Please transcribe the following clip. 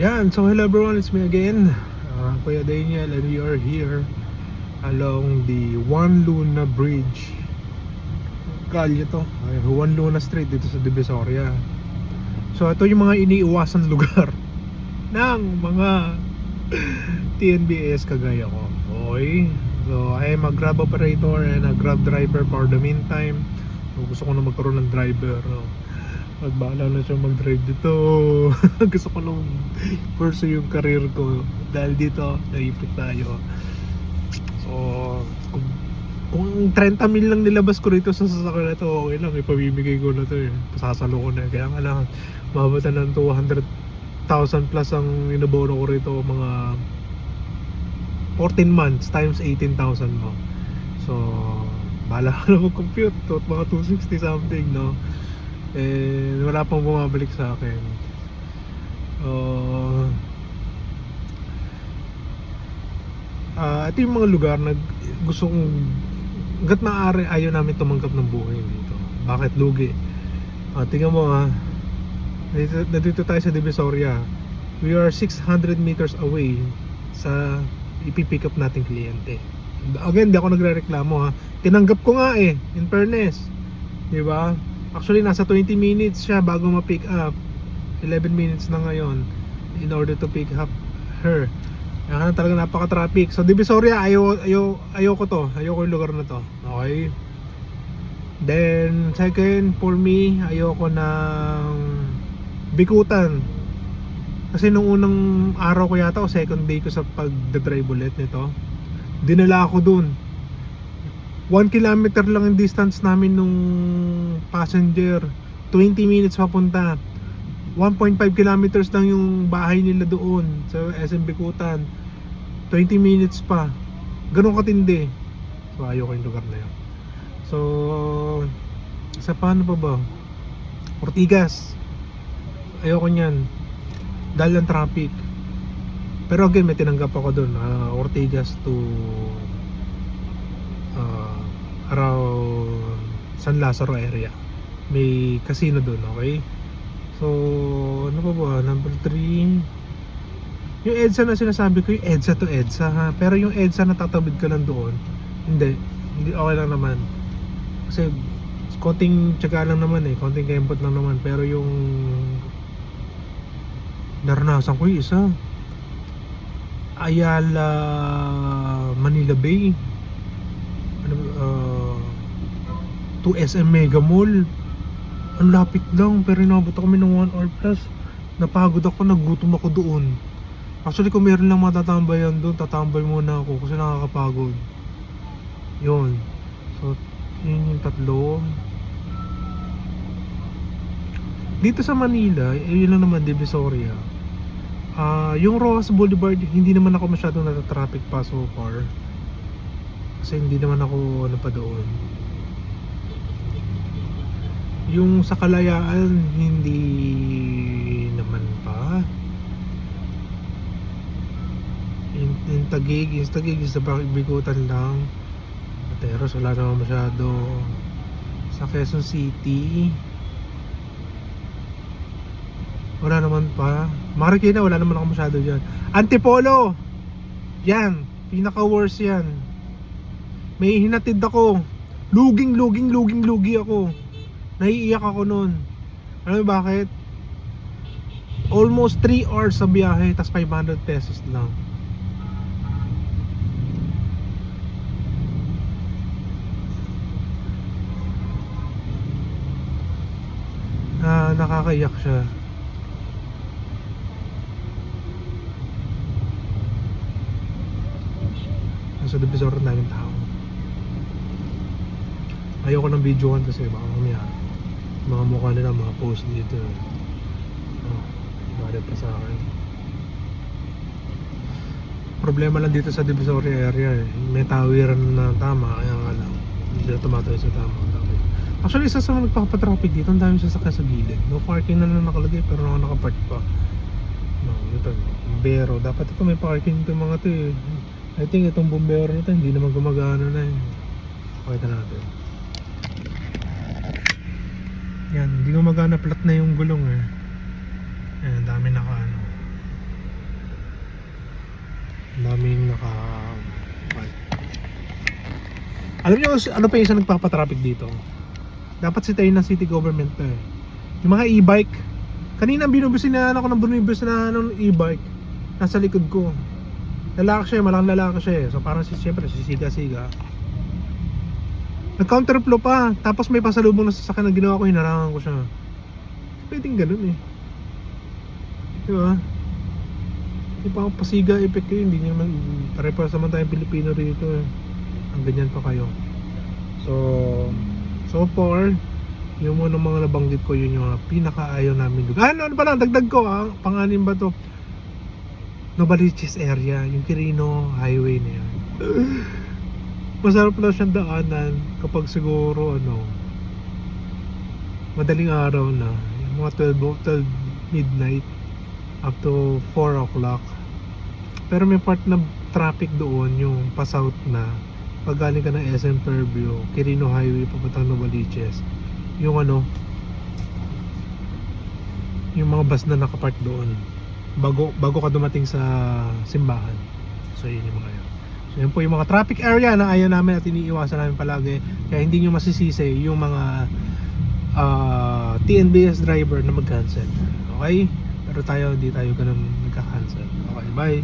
Yan, so hello everyone, it's me again. Uh, Kuya Daniel and we are here along the Juan Luna Bridge. Kalye to, ay, Juan Luna Street dito sa Divisoria. So ito yung mga iniiwasan lugar ng mga TNBS kagaya ko. Okay? So I am a grab operator and a grab driver for the meantime. So, gusto ko na magkaroon ng driver. No? Magbahala na siya mag-drive dito. gusto ko nung pursue yung career ko. Dahil dito, naipit tayo. So, kung, kung 30 mil lang nilabas ko rito sa sasakyan na to, okay lang. Ipamimigay ko na to eh. Pasasalo ko na. Kaya nga lang, mabata ng 200,000 plus ang inabono ko rito. Mga 14 months times 18,000 mo. So, bahala ka na mag-compute. Mga 260 something, no? Eh wala pang bumabalik sa akin. Uh, ah ito yung mga lugar na gusto kong hanggat maaari ayaw namin tumanggap ng buhay dito. Bakit lugi? Uh, tingnan mo ha nandito, nandito tayo sa Divisoria. We are 600 meters away sa ipipick up nating kliyente. Again di ako nagre-reklamo ha tinanggap ko nga eh in fairness. Di ba Actually, nasa 20 minutes siya bago ma-pick up. 11 minutes na ngayon in order to pick up her. Kaya nga talaga napaka-traffic. So, Divisoria, ayaw, ayaw, ayaw ko to. Ayaw ko yung lugar na to. Okay? Then, second, for me, ayaw ko ng bikutan. Kasi nung unang araw ko yata o second day ko sa pag-drive ulit nito, dinala ako dun 1 kilometer lang yung distance namin nung passenger. 20 minutes papunta. 1.5 kilometers lang yung bahay nila doon sa SM Bikutan 20 minutes pa. Ganun katindi. So ayoko yung lugar na yun. So sa paano pa ba? Ortigas. Ayoko nyan dahil ng traffic. Pero again may tinanggap ako doon uh, Ortigas to around San Lazaro area. May casino doon okay? So ano pa ba? Number 3 yung EDSA na sinasabi ko yung EDSA to EDSA ha? Pero yung EDSA na tatabid ka lang doon hindi. Hindi okay lang naman. Kasi konting tsaga lang naman eh. Konting kempot lang naman. Pero yung naranasan ko yung isa. Ayala Manila Bay ano uh, to SM Mega Mall. Ang lapit lang pero inabot kami ng 1 hour plus. Napagod ako nagutom ako doon. Actually kung meron lang matatambayan doon tatambay muna ako kasi nakakapagod. Yun. So yun yung tatlo. Dito sa Manila eh, yun lang naman Divisoria. Ah, yung Rojas Boulevard hindi naman ako masyadong natatraffic pa so far. Kasi hindi naman ako ano pa doon yung sa kalayaan hindi naman pa. Yung, yung tagig yung tagig is sa bikutan lang. Ateros wala naman masyado. Sa Quezon City wala naman pa. Marikina wala naman ako masyado dyan. Antipolo! Yan pinaka worst yan. May hinatid ako. Luging luging luging lugi ako naiiyak ako noon alam mo bakit? Almost 3 hours sa biyahe tas 500 pesos lang. Ah nakakaiyak siya. Nasa divisor na namin tao. Ayoko ng videohan kasi baka mamaya mga mukha nila mga post dito oh, galit pa sa akin. Problema lang dito sa Divisoria area eh. may tawiran na tama kaya nga lang hindi sila tumatayo sa tama actually isa sa mga dito ang dami sasakyan sa gilid. No parking na lang nakalagay pero ako nakapark pa. No, ito bumbero. Dapat ito may parking ito mga to eh. I think itong bumbero na to hindi naman gumagana na eh. Pakita natin yan, hindi gumagana flat na yung gulong eh. Yan, dami naka ano. Daming naka bike. Alam niyo ano pa yung isa nagpapa-traffic dito? Dapat si tayo ng city government na eh. Yung mga e-bike. Kanina binubusinan ako ng binubus na ng e-bike. Nasa likod ko. Lalaki siya, malaking lalaki siya eh. So parang siyempre sisiga-siga nag counterflow pa tapos may pasalubong na sasakyan na ginawa ko hinarangan ko siya pwedeng ganun eh di ba Di pa pasiga effect kayo, hindi naman, pare-pares naman tayong Pilipino rito eh. Ang ganyan pa kayo. So, so far, yung muna mga nabanggit ko, yun yung pinaka-ayaw namin lugar. Ano, ano pala, dagdag ko ah, panganin ba to? Novaliches area, yung Quirino Highway na yan. Masarap lang siyang daanan kapag siguro ano, madaling araw na, mga 12, o- 12 midnight up to 4 o'clock. Pero may part na traffic doon yung pa-south na pag galing ka ng SM Fairview, Quirino Highway papuntang Novaliches. Yung ano yung mga bus na nakapark doon bago bago ka dumating sa simbahan. So yun yung mga yun. So yun po yung mga traffic area na ayaw namin at iniiwasan namin palagi. Kaya hindi nyo masisisi yung mga ah, TNBS driver na mag-cancel. Okay? Pero tayo, hindi tayo ganun nagka-cancel. Okay, bye!